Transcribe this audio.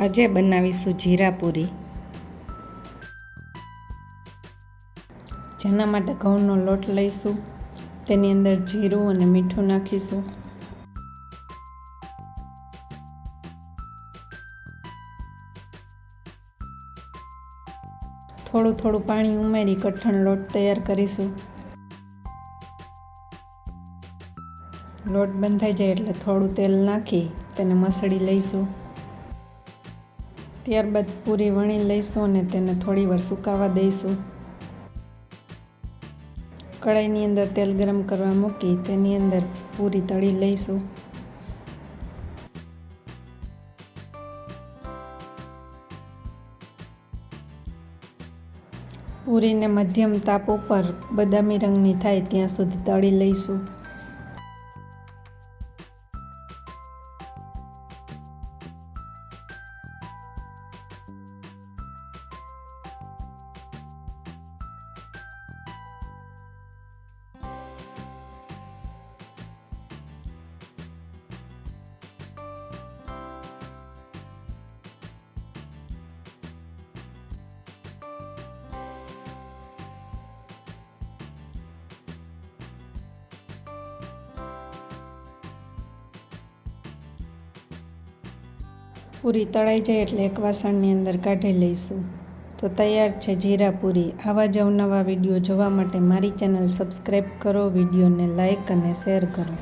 આજે બનાવીશું જીરા પૂરી. જેના માટે ઘઉંનો લોટ લઈશું. તેની અંદર જીરું અને મીઠું નાખીશું. થોડું થોડું પાણી ઉમેરી કઠણ લોટ તૈયાર કરીશું. લોટ બંધાઈ જાય એટલે થોડું તેલ નાખી તેને મસળી લઈશું. ત્યારબાદ પૂરી વણી લઈશું અને તેને થોડી વાર સુકાવા દઈશું. કડાઈની અંદર તેલ ગરમ કરવા મૂકી તેની અંદર પૂરી તળી લઈશું. પૂરીને મધ્યમ તાપ ઉપર બદામી રંગની થાય ત્યાં સુધી તળી લઈશું. પૂરી તળાઈ જાય એટલે એક વાસણની અંદર કાઢી લઈશું. તો તૈયાર છે જીરા પૂરી. આવા જ અવનવા વીડિયો જોવા માટે મારી ચેનલ સબસ્ક્રાઈબ કરો, વિડીયોને લાઇક અને શેર કરો.